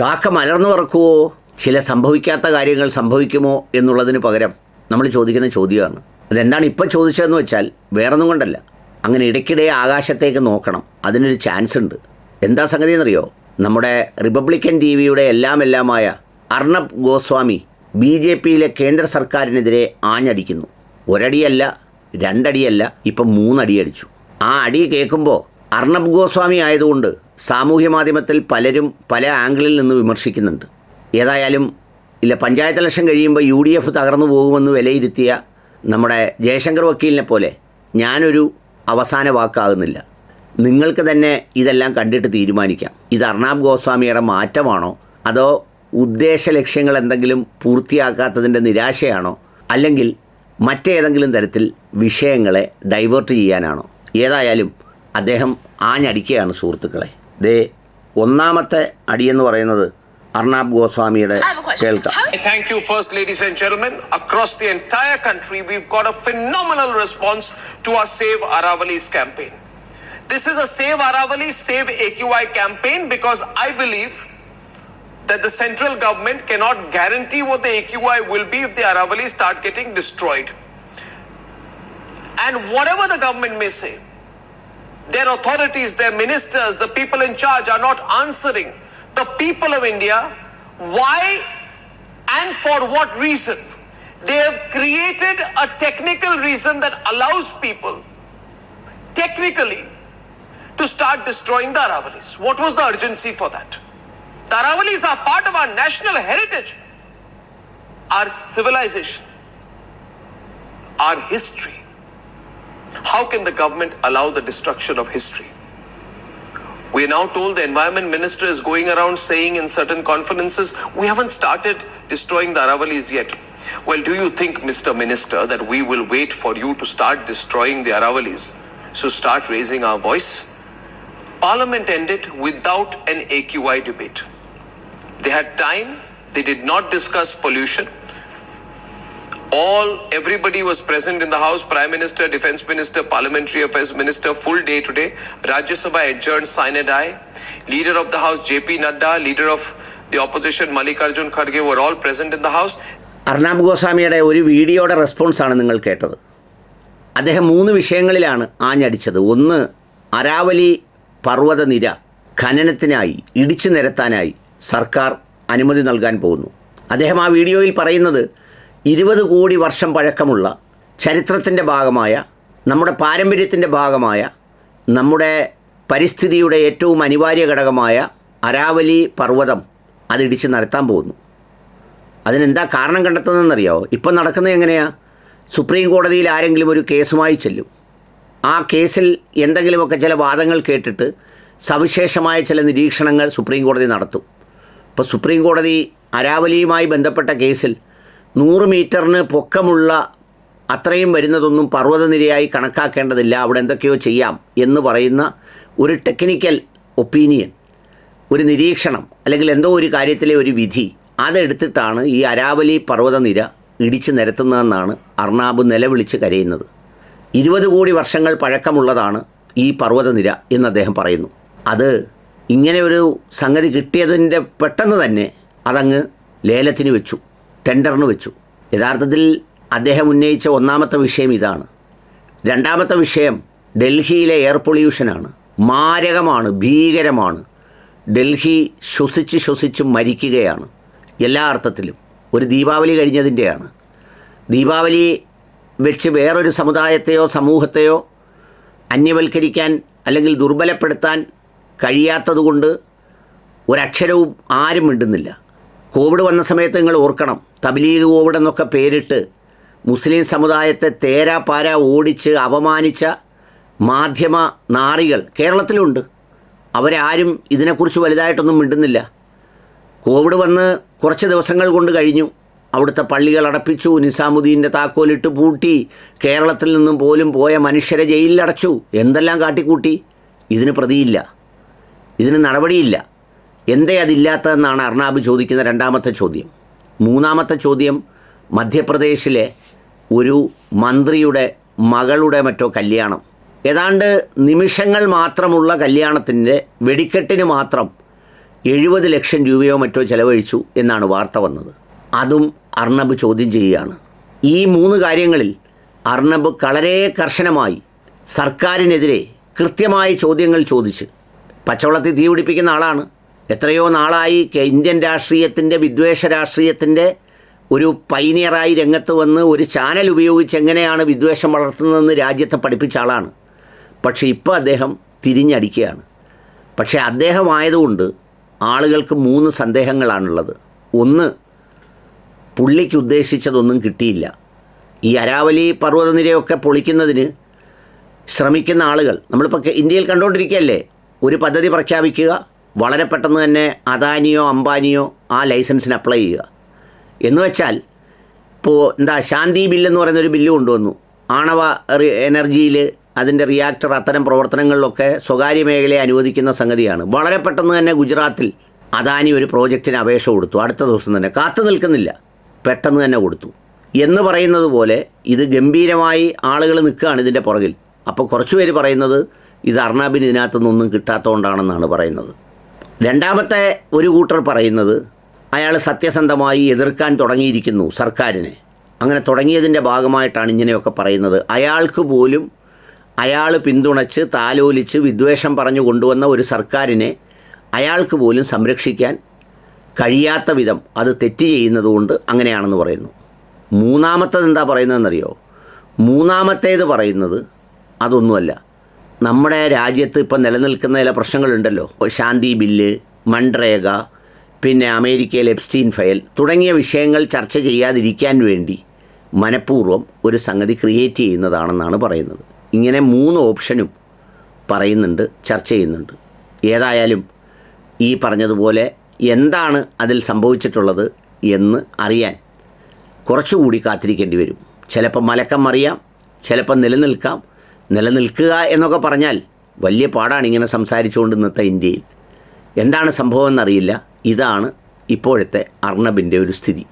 കാക്ക മലർന്നു പറക്കുവോ? ചില സംഭവിക്കാത്ത കാര്യങ്ങൾ സംഭവിക്കുമോ എന്നുള്ളതിന് പകരം നമ്മൾ ചോദിക്കുന്ന ചോദ്യമാണ്. അതെന്താണ് ഇപ്പം ചോദിച്ചതെന്ന് വെച്ചാൽ വേറൊന്നും കൊണ്ടല്ല. അങ്ങനെ ഇടയ്ക്കിടെ ആകാശത്തേക്ക് നോക്കണം. അതിനൊരു ചാൻസ് ഉണ്ട്. എന്താ സംഗതി എന്നറിയോ? നമ്മുടെ റിപ്പബ്ലിക്കൻ ടി വിയുടെ എല്ലാം എല്ലാമായ അർണബ് ഗോസ്വാമി ബി ജെ പിയിലെ കേന്ദ്ര സർക്കാരിനെതിരെ ആഞ്ഞടിക്കുന്നു. ഒരടിയല്ല രണ്ടടിയല്ല ഇപ്പം മൂന്നടി അടിച്ചു. ആ അടി കേൾക്കുമ്പോൾ അർണബ് ഗോസ്വാമി ആയതുകൊണ്ട് സാമൂഹ്യ മാധ്യമത്തിൽ പലരും പല ആംഗിളിൽ നിന്ന് വിമർശിക്കുന്നുണ്ട്. ഏതായാലും ഇല്ല പഞ്ചായത്ത് ഇലക്ഷൻ കഴിയുമ്പോൾ യു ഡി എഫ് തകർന്നു പോകുമെന്ന് വിലയിരുത്തിയ നമ്മുടെ ജയശങ്കർ വക്കീലിനെ പോലെ ഞാനൊരു അവസാന വാക്കാകുന്നില്ല. നിങ്ങൾക്ക് തന്നെ ഇതെല്ലാം കണ്ടിട്ട് തീരുമാനിക്കാം. ഇത് അർണാബ് ഗോസ്വാമിയുടെ മാറ്റമാണോ? അതോ ഉദ്ദേശ ലക്ഷ്യങ്ങൾ എന്തെങ്കിലും പൂർത്തിയാക്കാത്തതിന്റെ നിരാശയാണോ? അല്ലെങ്കിൽ മറ്റേതെങ്കിലും തരത്തിൽ വിഷയങ്ങളെ ഡൈവേർട്ട് ചെയ്യാനാണോ? ഏതായാലും അദ്ദേഹം ആഞ്ഞടിക്കുകയാണ് സുഹൃത്തുക്കളെ. ദേ ഒന്നാമത്തെ അടിയെന്ന് പറയുന്നത് Arnab ഗോസ്വാമിയുടെ I have a question. കേൾക്കാം How- Thank you, first, ladies and gentlemen. Across the entire country, we've got a phenomenal response to our Save Aravali's campaign. This is a Save Aravali, Save AQI campaign because I believe that the central government cannot guarantee what the AQI will be if the Aravalis start getting destroyed. And whatever the government may say, their authorities, their ministers, the people in charge are not answering the people of India why and for what reason they have created a technical reason that allows people technically to start destroying the Aravalis. What was the urgency for that? The Aravalis are part of our national heritage, our civilization, our history. How can the government allow the destruction of history? We are now told the environment minister is going around saying in certain conferences, we haven't started destroying the Aravalis yet. Well, do you think, Mr. Minister, that we will wait for you to start destroying the Aravalis? So start raising our voice? Parliament ended without an AQI debate. They had time, they did not discuss pollution, all everybody was present in the house prime minister defense minister parliamentary affairs minister full day today rajya sabha adjourned sine die leader of the house jp nadda leader of the opposition Malikarjun kharge were all present in the house Arnab ഗോസ്വാമിയുടെ ഒരു വീഡിയോയുടെ റെസ്പോൺസാണ് നിങ്ങൾ കേട്ടത് അദ്ദേഹം മൂന്ന് വിഷയങ്ങളിലാണ് ആഞ്ഞടിച്ചത് ഒന്ന് അരാവലി പർവതനിര ഖനനത്തിനായി ഇടിച്ചു നിരത്താനായി സർക്കാർ അനുമതി നൽകാൻ പോകുന്നു അദ്ദേഹം ആ വീഡിയോയിൽ പറയുന്നത് ഇരുപത് കോടി വർഷം പഴക്കമുള്ള ചരിത്രത്തിന്റെ ഭാഗമായ നമ്മുടെ പാരമ്പര്യത്തിന്റെ ഭാഗമായ നമ്മുടെ പരിസ്ഥിതിയുടെ ഏറ്റവും അനിവാര്യ ഘടകമായ അരാവലി പർവതം അതിടിച്ച് നടത്താൻ പോകുന്നു. അതിനെന്താ കാരണം കണ്ടെത്തുന്നതെന്നറിയാമോ ഇപ്പം നടക്കുന്നത് എങ്ങനെയാണ് സുപ്രീം കോടതിയിൽ ആരെങ്കിലും ഒരു കേസുമായി ചെല്ലും. ആ കേസിൽ എന്തെങ്കിലുമൊക്കെ ചില വാദങ്ങൾ കേട്ടിട്ട് സവിശേഷമായ ചില നിരീക്ഷണങ്ങൾ സുപ്രീം കോടതി നടത്തും. ഇപ്പോൾ സുപ്രീം കോടതി അരാവലിയുമായി ബന്ധപ്പെട്ട കേസിൽ നൂറ് മീറ്ററിന് പൊക്കമുള്ള അത്രയും വരുന്നതൊന്നും പർവതനിരയായി കണക്കാക്കേണ്ടതില്ല. അവിടെ എന്തൊക്കെയോ ചെയ്യാം എന്ന് പറയുന്ന ഒരു ടെക്നിക്കൽ ഒപ്പീനിയൻ ഒരു നിരീക്ഷണം അല്ലെങ്കിൽ എന്തോ ഒരു കാര്യത്തിലെ ഒരു വിധി അതെടുത്തിട്ടാണ് ഈ അരാവലി പർവതനിര ഇടിച്ച് നിരത്തുന്നതെന്നാണ് അർണാബ് നിലവിളിച്ച് കരയുന്നത്. ഇരുപത് കോടി വർഷങ്ങൾ പഴക്കമുള്ളതാണ് ഈ പർവതനിര എന്ന് അദ്ദേഹം പറയുന്നു. അത് ഇങ്ങനെ ഒരു സംഗതി കിട്ടിയതിന്റെ പെട്ടെന്ന് തന്നെ അതങ്ങ് ലേലത്തിന് വെച്ചു. ടെൻഡറിന് വെച്ചു. യഥാർത്ഥത്തിൽ അദ്ദേഹം ഉന്നയിച്ച ഒന്നാമത്തെ വിഷയം ഇതാണ്. രണ്ടാമത്തെ വിഷയം ഡൽഹിയിലെ എയർ പൊല്യൂഷനാണ്. മാരകമാണ് ഭീകരമാണ്. ഡൽഹി ശ്വസിച്ച് ശ്വസിച്ച് മരിക്കുകയാണ്. എല്ലാ അർത്ഥത്തിലും. ഒരു ദീപാവലി കഴിഞ്ഞതിന്റെയാണ്. ദീപാവലി വെച്ച് വേറൊരു സമുദായത്തെയോ സമൂഹത്തെയോ അന്യവൽക്കരിക്കാൻ അല്ലെങ്കിൽ ദുർബലപ്പെടുത്താൻ കഴിയാത്തതുകൊണ്ട് ഒരക്ഷരവും ആരും മിണ്ടുന്നില്ല. കോവിഡ് വന്ന സമയത്ത് നിങ്ങൾ ഓർക്കണം. തബ്ലീഗ് കോവിഡ് എന്നൊക്കെ പേരിട്ട് മുസ്ലിം സമുദായത്തെ തേരാ പാര ഓടിച്ച് അപമാനിച്ച മാധ്യമ നാറികൾ കേരളത്തിലുണ്ട്. അവരാരും ഇതിനെക്കുറിച്ച് വലുതായിട്ടൊന്നും മിണ്ടുന്നില്ല. കോവിഡ് വന്ന് കുറച്ച് ദിവസങ്ങൾ കൊണ്ട് കഴിഞ്ഞു. അവിടുത്തെ പള്ളികൾ അടപ്പിച്ചു നിസാമുദ്ദീന്റെ താക്കോലിട്ട് പൂട്ടി കേരളത്തിൽ നിന്നും പോലും പോയ മനുഷ്യരെ ജയിലിലടച്ചു. എന്തെല്ലാം കാട്ടിക്കൂട്ടി? ഇതിന് പ്രതിയില്ല. ഇതിന് നടപടിയില്ല. എന്തേ അതില്ലാത്തതെന്നാണ് അർണാബ് ചോദിക്കുന്ന രണ്ടാമത്തെ ചോദ്യം. മൂന്നാമത്തെ ചോദ്യം മധ്യപ്രദേശിലെ ഒരു മന്ത്രിയുടെ മകളുടെ മറ്റോ കല്യാണം. ഏതാണ്ട് നിമിഷങ്ങൾ മാത്രമുള്ള കല്യാണത്തിന്റെ വെടിക്കെട്ടിന് മാത്രം എഴുപത് ലക്ഷം രൂപയോ മറ്റോ ചെലവഴിച്ചു എന്നാണ് വാർത്ത വന്നത്. അതും അർണബ് ചോദ്യം ചെയ്യുകയാണ്. ഈ മൂന്ന് കാര്യങ്ങളിൽ അർണബ് വളരെ കർശനമായി സർക്കാരിനെതിരെ കൃത്യമായ ചോദ്യങ്ങൾ ചോദിച്ച് പച്ചവളത്തിൽ തീ പിടിപ്പിക്കുന്ന ആളാണ്. എത്രയോ നാളായി ഇന്ത്യൻ രാഷ്ട്രീയത്തിന്റെ വിദ്വേഷ രാഷ്ട്രീയത്തിന്റെ ഒരു പൈനിയറായി രംഗത്ത് വന്ന് ഒരു ചാനൽ ഉപയോഗിച്ച് എങ്ങനെയാണ് വിദ്വേഷം വളർത്തുന്നതെന്ന് രാജ്യത്തെ പഠിപ്പിച്ച ആളാണ്. പക്ഷേ ഇപ്പോൾ അദ്ദേഹം തിരിഞ്ഞടിക്കുകയാണ്. പക്ഷേ അദ്ദേഹമായതുകൊണ്ട് ആളുകൾക്ക് മൂന്ന് സന്ദേഹങ്ങളാണുള്ളത്. ഒന്ന് പുള്ളിക്ക് ഉദ്ദേശിച്ചതൊന്നും കിട്ടിയില്ല. ഈ അരാവലി പർവതനിരയൊക്കെ പൊളിക്കുന്നതിന് ശ്രമിക്കുന്ന ആളുകൾ നമ്മളിപ്പോൾ ഇന്ത്യയിൽ കണ്ടുകൊണ്ടിരിക്കുകയല്ലേ ഒരു പദ്ധതി പ്രഖ്യാപിക്കുക വളരെ പെട്ടെന്ന് തന്നെ അദാനിയോ അംബാനിയോ ആ ലൈസൻസിന് അപ്ലൈ ചെയ്യുക. എന്ന് വെച്ചാൽ ഇപ്പോൾ എന്താ ശാന്തി ബില്ലെന്ന് പറയുന്നൊരു ബില്ല് കൊണ്ടുവന്നു. ആണവ എനർജിയിൽ അതിന്റെ റിയാക്ടർ അത്തരം പ്രവർത്തനങ്ങളിലൊക്കെ സ്വകാര്യ മേഖലയെ അനുവദിക്കുന്ന സംഗതിയാണ്. വളരെ പെട്ടെന്ന് തന്നെ ഗുജറാത്തിൽ അദാനി ഒരു പ്രോജക്റ്റിന് അപേക്ഷ കൊടുത്തു. അടുത്ത ദിവസം തന്നെ കാത്തു നിൽക്കുന്നില്ല. പെട്ടെന്ന് തന്നെ കൊടുത്തു. എന്ന് പറയുന്നത് പോലെ ഇത് ഗംഭീരമായി ആളുകൾ നിൽക്കുകയാണ് ഇതിന്റെ പുറകിൽ. അപ്പോൾ കുറച്ച് പേര് പറയുന്നത് ഇത് അർണാബിന് ഇതിനകത്തുനിന്നൊന്നും കിട്ടാത്തതുകൊണ്ടാണെന്നാണ് പറയുന്നത്. രണ്ടാമത്തെ ഒരു കൂട്ടർ പറയുന്നത് അയാൾ സത്യസന്ധമായി എതിർക്കാൻ തുടങ്ങിയിരിക്കുന്നു സർക്കാരിനെ. അങ്ങനെ തുടങ്ങിയതിന്റെ ഭാഗമായിട്ടാണ് ഇങ്ങനെയൊക്കെ പറയുന്നത്. അയാൾക്ക് പോലും അയാൾ പിന്തുണച്ച് താലോലിച്ച് വിദ്വേഷം പറഞ്ഞു കൊണ്ടുവന്ന ഒരു സർക്കാരിനെ അയാൾക്ക് പോലും സംരക്ഷിക്കാൻ കഴിയാത്ത വിധം അത് തെറ്റ് ചെയ്യുന്നതുകൊണ്ട് അങ്ങനെയാണെന്ന് പറയുന്നു. മൂന്നാമത്തത് എന്താ പറയുന്നതെന്നറിയോ? മൂന്നാമത്തേത് പറയുന്നത് അതൊന്നുമല്ല. നമ്മുടെ രാജ്യത്ത് ഇപ്പം നിലനിൽക്കുന്ന ചില പ്രശ്നങ്ങളുണ്ടല്ലോ. ശാന്തി ബില്ല് മൺറേഖ പിന്നെ അമേരിക്കയിലെ എപ്സ്റ്റീൻ ഫയൽ തുടങ്ങിയ വിഷയങ്ങൾ ചർച്ച ചെയ്യാതിരിക്കാൻ വേണ്ടി മനഃപൂർവം ഒരു സംഗതി ക്രിയേറ്റ് ചെയ്യുന്നതാണെന്നാണ് പറയുന്നത്. ഇങ്ങനെ മൂന്ന് ഓപ്ഷനും പറയുന്നുണ്ട് ചർച്ച ചെയ്യുന്നുണ്ട്. ഏതായാലും ഈ പറഞ്ഞതുപോലെ എന്താണ് അതിൽ സംഭവിച്ചിട്ടുള്ളത് എന്ന് അറിയാൻ കുറച്ചുകൂടി കാത്തിരിക്കേണ്ടി വരും. ചിലപ്പോൾ മലക്കം അറിയാം ചിലപ്പോൾ നിലനിൽക്കാം നിലനിൽക്കുക എന്നൊക്കെ പറഞ്ഞാൽ വലിയ പാടാണ് ഇങ്ങനെ സംസാരിച്ചുകൊണ്ട് ഇന്നത്തെ ഇന്ത്യയിൽ. എന്താണ് സംഭവം എന്നറിയില്ല. ഇതാണ് ഇപ്പോഴത്തെ അർണബിന്റെ ഒരു സ്ഥിതി.